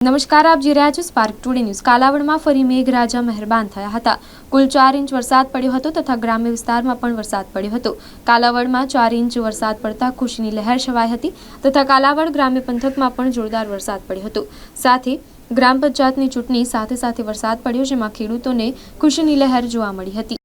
નમસ્કાર, આપ જોઈ રહ્યા છો સ્પાર્ક ટુડે ન્યૂઝ કાલાવડમાં ફરી મેઘરાજા મહેરબાન થયા હતા. કુલ ચાર ઇંચ વરસાદ પડ્યો હતો તથા ગ્રામ્ય વિસ્તારમાં પણ વરસાદ પડ્યો હતો. કાલાવડમાં ચાર ઇંચ વરસાદ પડતા ખુશીની લહેર છવાઈ હતી તથા કાલાવડ ગ્રામ્ય પંથકમાં પણ જોરદાર વરસાદ પડ્યો હતો. સાથે ગ્રામ પંચાયતની ચૂંટણી સાથે સાથે વરસાદ પડ્યો, જેમાં ખેડૂતોને ખુશીની લહેર જોવા મળી હતી.